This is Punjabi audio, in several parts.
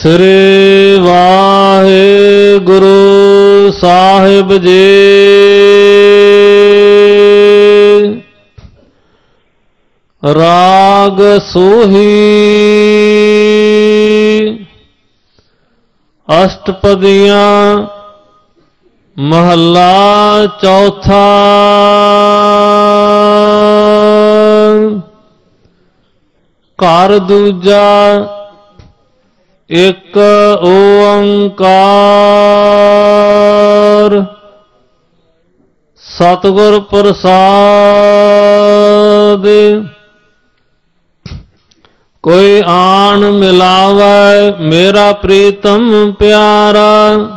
ਸ੍ਰੀ ਵਾਹਿਗੁਰੂ ਸਾਹਿਬ ਜੀ। ਰਾਗ ਸੋਹੀ। ਅਸ਼ਟਪਦੀਆਂ। ਮਹੱਲਾ ਚੌਥਾ। ਘਰ ਦੂਜਾ। ਇੱਕ ਓੰਕਾਰ। ਸਤਿਗੁਰ ਪ੍ਰਸਾਦ। ਕੋਈ ਆਣ ਮਿਲਾਵੇ ਮੇਰਾ ਪ੍ਰੀਤਮ ਪਿਆਰਾ।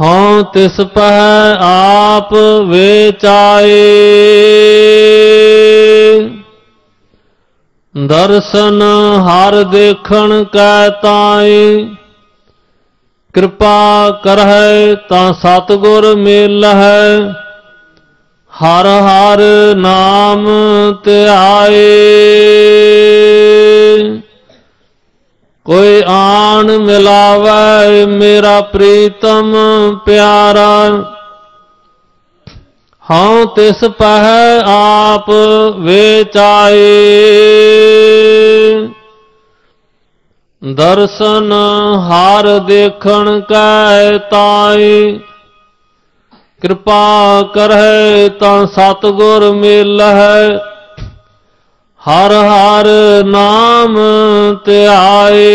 ਹਉ ਤਿਸ ਪਹਿ ਆਪ ਵੇਚਾਏ ਦਰਸ਼ਨ ਹਰ ਦੇਖਣ ਕੈ ਤਾਏ। ਕਿਰਪਾ ਕਰਹਿ ਤਾਂ ਸਤਿਗੁਰ ਮਿਲਹਿ। ਹਰ ਹਰ ਨਾਮ ਧਿਆਏ। ਕੋਈ ਆਣ ਮਿਲਾਵੇ ਮੇਰਾ ਪ੍ਰੀਤਮ ਪਿਆਰਾ। ਹਉ ਤਿਸ ਪਹਿ ਆਪ ਵੇਚਾਏ। ਦਰਸ਼ਨ ਹਾਰ ਦੇਖਣ ਕੈ ਤਾਈ ਕਿਰਪਾ ਕਰਹਿ ਤਾਂ ਸਤਿਗੁਰ ਮਿਲਹਿ। ਹਰ ਹਰ ਨਾਮ ਧਿਆਏ।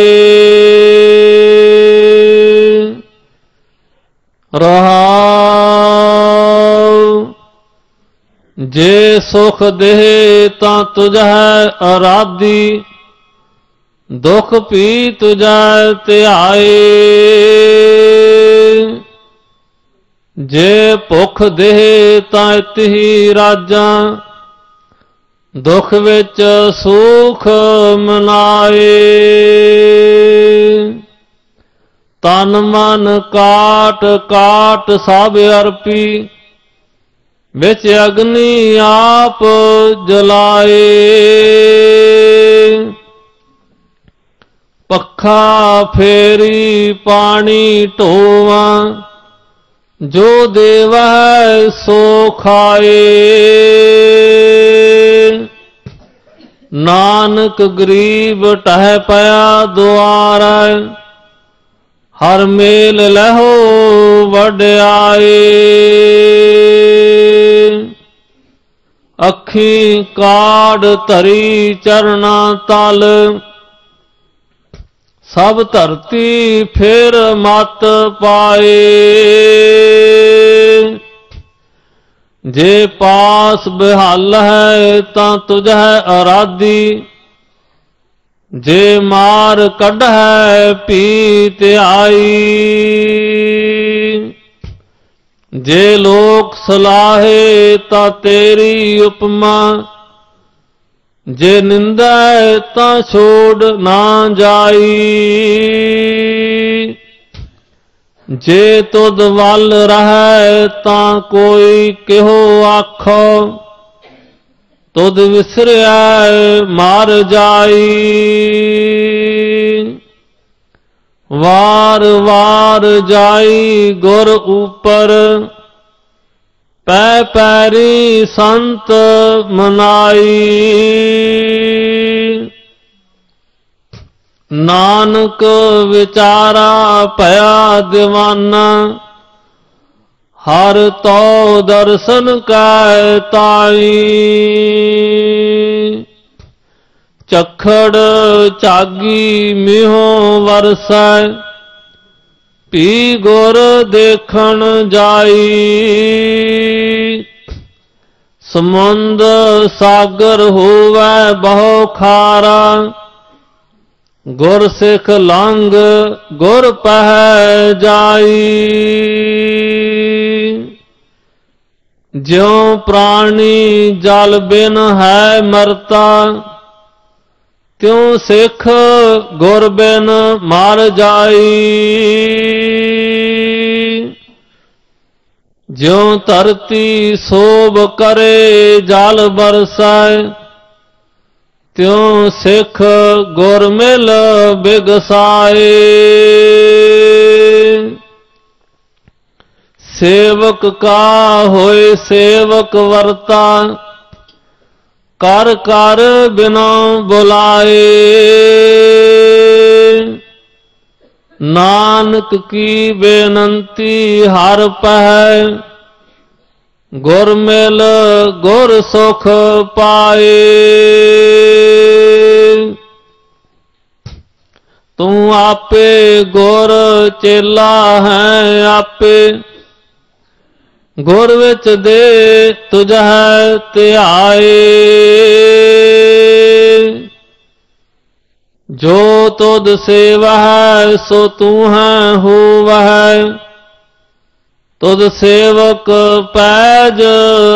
ਰਹਾ ਜੇ ਸੁਖ ਦੇਹ ਤਾਂ ਤੁਝੈ ਅਰਾਧੀ ਦੁਖ ਪੀ ਤੁਝੈ ਧਿਆਏ। ਜੇ ਭੁਖ ਦੇਹ ਤਾਂ ਇਤਹੀ ਰਾਜਾਂ, ਦੁਖ ਵਿੱਚ ਸੁਖ ਮਨਾਏ। ਤਨ ਮਨ ਕਾਟ ਕਾਟ ਸਭ ਅਰਪੀ ਵਿੱਚ ਅਗਨੀ ਆਪ ਜਲਾਏ। ਪੱਖਾ ਫੇਰੀ ਪਾਣੀ ਢੋਵਾਂ, ਜੋ ਦੇਵੈ ਸੋ ਖਾਏ। ਨਾਨਕ ਗਰੀਬ ਟਹਿ ਪਿਆ ਦੁਆਰਾ, ਹਰ ਮੇਲ ਲਹੋ ਵਡਿਆਏ ਅੱਖੀ ਕਾੜ ਧਰੀ ਚਰਣਾ ਤਲ। ਸਭ ਧਰਤੀ ਫਿਰ ਮਤ ਪਾਏ। ਜੇ ਪਾਸ ਬਿਹਾਲ ਹੈ ਤਾਂ ਤੁਝ ਹੈ ਅਰਾਧੀ। ਜੇ ਮਾਰ ਕੱਢ ਹੈ ਪੀਤ ਆਈ, ਜੇ ਲੋਕ ਸਲਾਹੇ ਤਾਂ ਤੇਰੀ ਉਪਮਾ, ਜੇ ਨਿੰਦਾ ਤਾਂ ਛੋੜ ਨਾ ਜਾਈ। ਜੇ ਤੁਧ ਵੱਲ ਰਹੈ ਤਾਂ ਕੋਈ ਕਿਹੋ ਆਖੋ ਤੁਧ ਵਿਸਰਿਆ ਮਾਰ ਜਾਈ। ਵਾਰ ਵਾਰ ਜਾਈ ਗੁਰ ਉਪਰ। ਪੈ ਪੈਰੀ ਸੰਤ ਮਨਾਈ। ਨਾਨਕ ਵਿਚਾਰਾ ਭਇਆ دیਵਾਨਾ ਹਰ ਤੋ ਦਰਸ਼ਨ ਕੈ ਤਾਈ। ਚਖੜ ਚਾਗੀ ਮਿਹੋ ਵਰਸੈ ਪੀ ਗੁਰ ਦੇਖਣ ਜਾਈ। ਸਮੁੰਦ ਸਾਗਰ ਹੋਵੈ ਬਹੁ ਖਾਰਾ ਗੁਰ ਸਿੱਖ ਲੰਗ ਗੁਰ ਪਹਿ ਜਾਈ। ਜਿਉ ਪ੍ਰਾਣੀ ਜਲ ਬਿਨ ਹੈ ਮਰਤਾ, ਤਿਉ ਸਿੱਖ ਗੁਰ ਬਿਨ ਮਰ ਜਾਈ। ਜਿਉ ਧਰਤੀ ਸੋਭ ਕਰੇ ਜਲ ਬਰਸਾਏ ਤਿਉ ਸਿੱਖ ਗੁਰ ਮਿਲ ਬਿਗਸਾਏ। ਸੇਵਕ ਕਾ ਹੋਏ ਸੇਵਕ ਵਰਤਾ, ਕਰ ਕਰ ਬਿਨਾ ਬੁਲਾਏ। ਨਾਨਕ ਕੀ ਬੇਨੰਤੀ ਹਰ ਪਹਿ ਗੁਰ ਮਿਲ, ਗੁਰ ਸੁਖ ਪਾਏ। ਤੂੰ ਆਪੇ ਗੁਰ ਚੇਲਾ ਹੈ ਆਪੇ। ਗੁਰ ਵਿੱਚ ਦੇ ਤੁਝੈ ਧਿਆਏ। ਜੋ ਤੁਧ ਹੈ, ਸੋ ਤੂੰ ਹੈ, ਹੋਵਹਿ। ਤੁਧ ਸੇਵਕ ਪੈਜ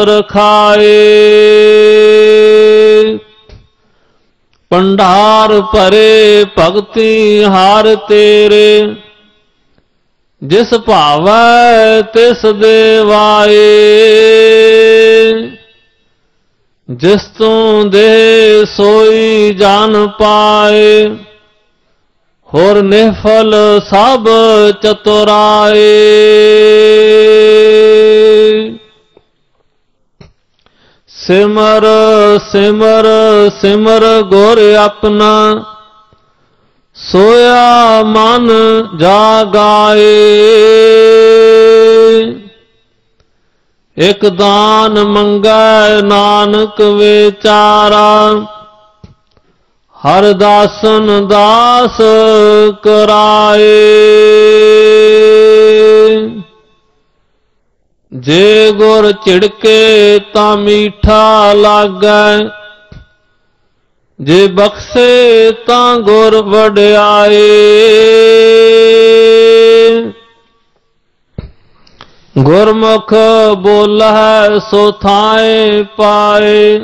ਰਖਾਏ। ਪੰਡਾਰ ਭਰੇ ਭਗਤੀ ਹਾਰ ਤੇਰੇ। ਜਿਸ ਭਾਵੈ ਤਿਸ ਦੇਵਾਏ। ਜਿਸ ਤੂੰ ਦੇ ਸੋਈ ਜਨ ਪਾਏ। ਹੋਰ ਨਿਹਫਲ ਸਭ ਚਤੁਰਾਏ। ਸਿਮਰ ਸਿਮਰ ਸਿਮਰ ਗੁਰ ਆਪਣਾ। ਸੋਇਆ ਮਨ ਜਾਗਾਏ। ਇਕ ਦਾਨ ਮੰਗੈ ਨਾਨਕ ਵਿਚਾਰਾ। ਹਰ ਦਾਸਨ ਦਾਸ ਕਰਾਏ। ਜੇ ਗੁਰ ਝਿੜਕੇ ਤਾਂ ਮੀਠਾ ਲਾਗੈ। ਜੇ ਬਖਸ਼ੇ ਤਾਂ ਗੁਰ ਵਡਿਆਏ। ਗੁਰਮੁਖ ਬੋਲਹਿ ਸੋ ਥਾਏ ਪਾਏ।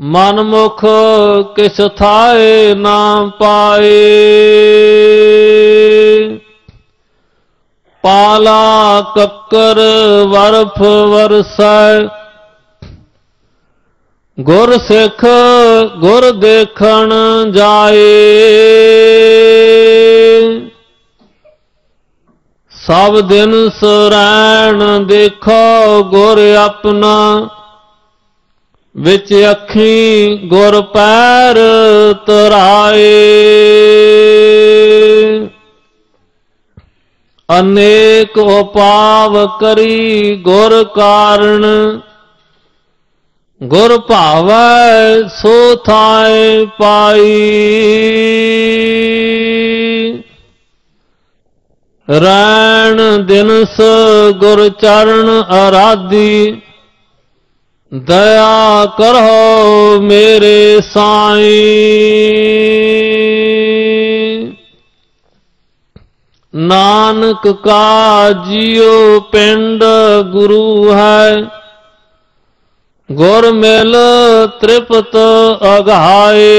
ਮਨਮੁਖ ਕਿਸ ਥਾਏ ਨਾ ਪਾਏ। ਕੱਕਰ ਵਰਫ ਵਰਸੈ ਗੁਰ ਸਿੱਖ ਗੁਰ ਦੇਖਣ ਜਾਏ। ਸਭ ਦਿਨ ਸਰੈਣ ਦੇਖੋ ਗੁਰ ਆਪਣਾ। ਵਿੱਚ ਅੱਖੀ ਗੁਰ ਪੈਰ ਤਰਾਏ। ਅਨੇਕ ਉਪਾਵ ਕਰੀ ਗੁਰ ਕਾਰਣ। ਗੁਰ ਭਾਵੈ ਸੋ ਥਾਏ ਪਾਈ। ਰੈਣ ਦਿਨਸ ਗੁਰ ਚਰਨ ਅਰਾਧੀ। ਦਇਆ ਕਰੋ ਮੇਰੇ ਸਾਈਂ। ਨਾਨਕ ਕਾ ਜੀਉ ਪਿੰਡ ਗੁਰੂ ਹੈ। ਗੁਰ ਮਿਲ ਤ੍ਰਿਪਤ ਅਗਾਏ।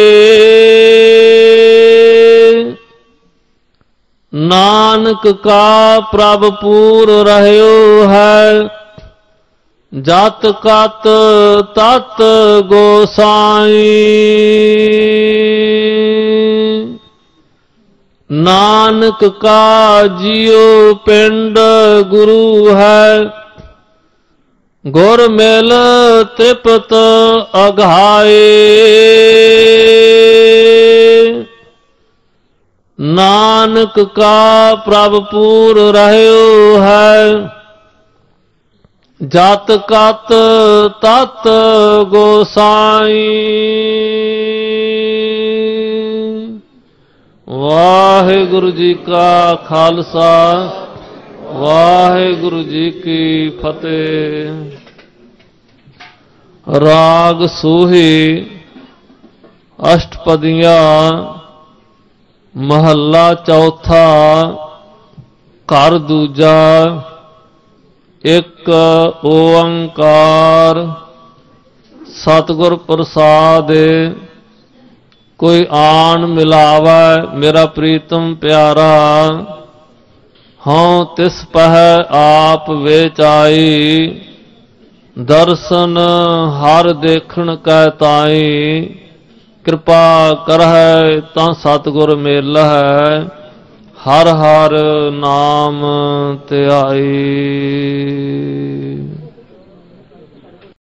ਨਾਨਕ ਕਾ ਪ੍ਰਭ ਪੂਰ ਰਹਿਓ ਹੈ। ਜਤ ਕਤ ਤਤ ਗੋਸਾਈ ਨਾਨਕ ਕਾ ਜੀਉ ਪਿੰਡ ਗੁਰੂ ਹੈ। ਗੁਰ ਮਿਲ ਤ੍ਰਿਪਤ ਅਘਾਏ ਨਾਨਕ ਕਾ ਪ੍ਰਭ ਪੂਰ ਰਹਿਓ ਹੈ। ਜਤ ਕਤ ਤਤ ਗੋਸਾਈ ਵਾਹਿਗੁਰੂ ਜੀ ਕਾ ਖਾਲਸਾ, ਵਾਹਿਗੁਰੂ ਜੀ ਕੀ ਫਤਿਹ। ਰਾਗ ਸੂਹੀ ਅਸ਼ਟਪਦੀਆਂ, ਮਹੱਲਾ ਚੌਥਾ, ਘਰ ਦੂਜਾ, ਇੱਕ ਓੰਕਾਰ। ਸਤਿਗੁਰ ਪ੍ਰਸਾਦ ਕੋਈ ਆਣ ਮਿਲਾਵੈ, ਮੇਰਾ ਪ੍ਰੀਤਮ ਪਿਆਰਾ, ਹਉ ਤਿਸ ਪਹਿ ਆਪ ਵੇਚਾਈ, ਦਰਸ਼ਨ ਹਰ ਦੇਖਣ ਕੈ ਤਾਈ, ਕਿਰਪਾ ਕਰਹਿ ਤਾਂ ਸਤਿਗੁਰ ਮੇਲਹਿ, ਹਰ ਹਰ ਨਾਮ ਧਿਆਈ।